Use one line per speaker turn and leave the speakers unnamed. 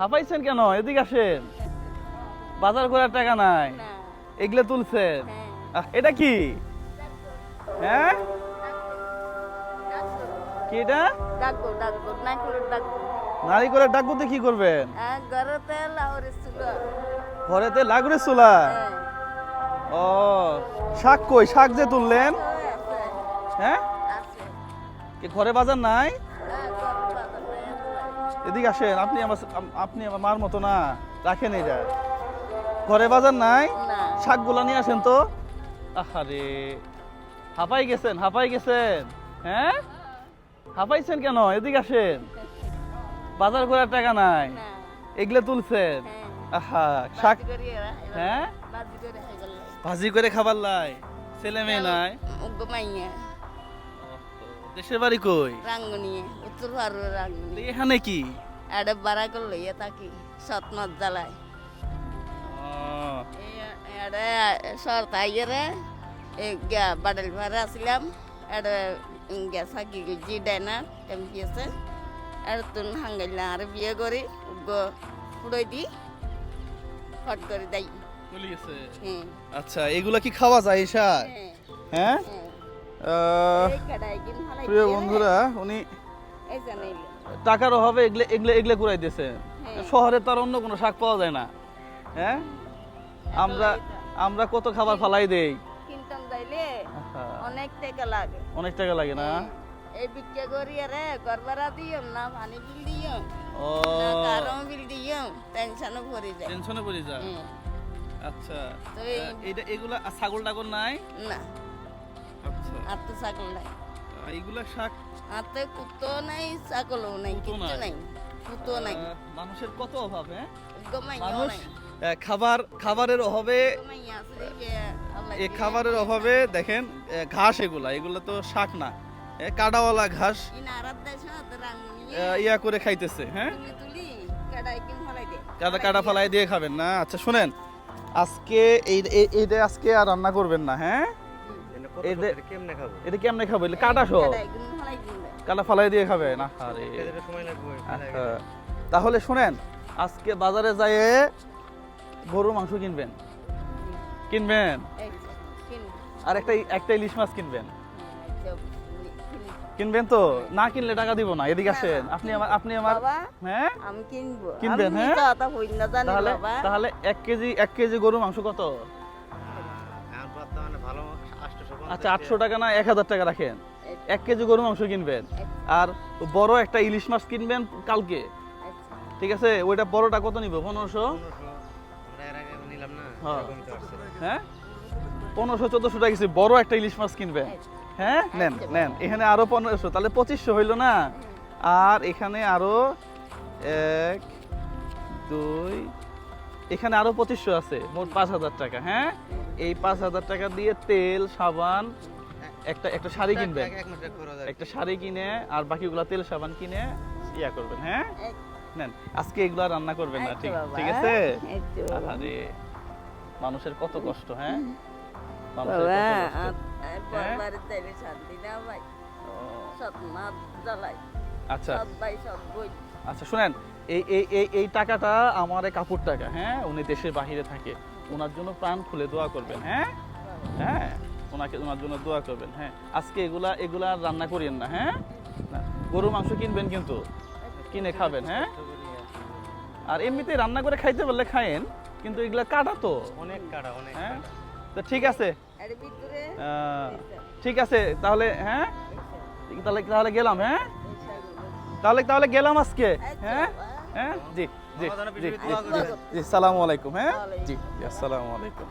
হাঁপাইছেন কেন? এদিকে আসেন। বাজার করার টাকা নাই। এগুলো তুলছেন।
হ্যাঁ।
এটা কি? হ্যাঁ? কি এটা?
ডাকবো ডাকবো নাইকুলো ডাকবো
নারী করে ডাকবতে কি করবেন?
হ্যাঁ ঘরেতে
লাগরে চুলা।
হ্যাঁ।
ও শাক কই? শাক যে তুললেন? হ্যাঁ? কি ঘরে বাজার নাই? এদিকে আসেন আপনি আমার আপনি আমার মার মতো না রাখেন এটা ঘরে বাজার নাই? শাকগুলা নিয়ে আসেন তো। আহারে হাঁপাই গেছেন হাঁপাই গেছেন হ্যাঁ? হাঁপাইছেন কেন? এদিকে আসেন। বাজার করার টাকা নাই। এগুলো তুলছেন।
হ্যাঁ।
আহা শাক হ্যাঁ? ভাজি করে খাবার লাই। ছেলে মেয়ে নাই। দেশের বাড়ি কই?
রাঙ্গুনিয়ে উত্তর ভারত রাঙ্গুনি।
এখানে কি?
এডে বাড়া করল ইয়ে থাকি সৎ মাছ জ্বালায় আইয়েরে গিয়া বাডেল ভাড়া আসলাম। এডে গিয়া সাকি জি ডাইনা এমপি আছে এডে তুন হাঙ্গাইলা আর বিয়ে করি ফুড়ই দি ফট করে
গেছে।
হ্যাঁ
আচ্ছা এগুলা কি খাওয়া যায় এই
হ্যাঁ।
প্রিয় বন্ধুরা উনি টাকার অভাবে এগলে এগলে এগলে কুড়াই দিয়েছে।
হ্যাঁ।
শহরে তার অন্য কোনো শাক পাওয়া যায় না। হ্যাঁ? আমরা আমরা কত খাবার ফালাই দেই।
কিনতাম যাইলে অনেক টাকা লাগে।
অনেক টাকা লাগে না?
এই বিক্রি করি আরে গরবারা দিও না পানি বিল দিও
ও।
কারণ বিল দিও টেনশনও ভরে যায়।
টেনশনে পড়ে যা
হ্যাঁ,
আচ্ছা।
তো
এইটা এগুলা ছাগল টাগল নাই?
না। আর তো ছাগল নাই।
এইগুলা শাক
আর তো কুতো নাই ছাগলও নাই কিচ্ছু
নাই।
কুতো নাই।
মানুষের কত অভাব হ্যাঁ? মানুষ খাবার খাবারের অভাবে এই খাবারের অভাবে দেখেন ঘাস এগুলা এগুলো তো শাক না। এ, কাঁটাওয়ালা ঘাস ইয়া করে খাইতেছে হ্যাঁ?
ফলাই
কাটা ফালাই দিয়ে। খাবেন না। আচ্ছা শুনেন আজকে এই এই- এইটা আজকে আর রান্না করবেন না হ্যাঁ? এই
কেমনে খাব?
এটা কেমনে খাব? এটা কাটা সহ?
কাটাই কিন ফলাই দিন
কাটা ফালাই দিয়ে খাবেন আরে।
খেতে সময় লাগবে
আচ্ছা। তাহলে শুনেন আজকে বাজারে যাইয়ে গরুর মাংস কিনবেন। কিনবেন? আর একটা একটা ইলিশ মাছ কিনবেন।
হ্যাঁ।
কিনবেন তো? না কিনলে টাকা দিব না এদিকে আসেন। আপনি আমার আপনি আমার হ্যাঁ?
আমি কিনবো।
কিনবেন, হ্যাঁ?
হই না জানি
তাহলে
বাবা।
তাহলে এক কেজি এক কেজি গরুর মাংস কত?
বর্তমানে ভালো
আচ্ছা আটশো টাকা না এক হাজার টাকা রাখেন? এক কেজি গরুর মাংস কিনবেন। আর বড় একটা ইলিশ মাছ কিনবেন কালকে।
আচ্ছা,
ঠিক আছে? ওইটা বড়টা কত নিব? পনেরোশো? হ্যাঁ। হ্যাঁ? পনেরোশো চোদ্দশো টাকা কিছু বড় একটা ইলিশ মাছ কিনবেন। হ্যাঁ নেন নেন। এখানে আরও পনেরোশো। তাহলে পঁচিশশো হইল না? আর এখানে আরও এক দুই এখানে আরও পঁচিশশো আছে। মোট পাঁচ হাজার টাকা হ্যাঁ? এই পাঁচ হাজার টাকা দিয়ে তেল সাবান একটা একটা শাড়ি কিনবেন। একটা শাড়ি কিনে আর বাকিগুলা তেল সাবান কিনে ইয়া করবেন হ্যাঁ? নেন আজকে এগুলা রান্না করবেন না ঠিক ঠিক আছে। আরে মানুষের কত কষ্ট হ্যাঁ? মানুষের হ্যাঁ?
শান্তি না ভাই জ্বালাই
আচ্ছা। আচ্ছা শুনেন এই এই এই এই টাকাটা আমার এই কাপড় টাকা হ্যাঁ? উনি দেশের বাহিরে থাকে। ওনার জন্য প্রাণ খুলে দোয়া করবেন হ্যাঁ? হ্যাঁ? ওনাকে ওনার জন্য দোয়া করবেন হ্যাঁ? আজকে এগুলা এগুলা আর রান্না করিয়েন না হ্যাঁ? গরু মাংস কিনবেন কিন্তু। কিনে খাবেন হ্যাঁ? আর এমনিতে রান্না করে খাইতে পারলে খায়েন কিন্তু এগুলা কাটা তো।
অনেক কাটা অনেক
হ্যাঁ। তো ঠিক আছে।
এর ভিতরে?
ঠিক আছে তাহলে হ্যাঁ? তাহলে তাহলে গেলাম হ্যাঁ? তাহলে তাহলে গেলাম আজকে হ্যাঁ? হ্যাঁ? জি জি জি জি, সালামু আলাইকুম হ্যাঁ? জি জি আসসালামু আলাইকুম।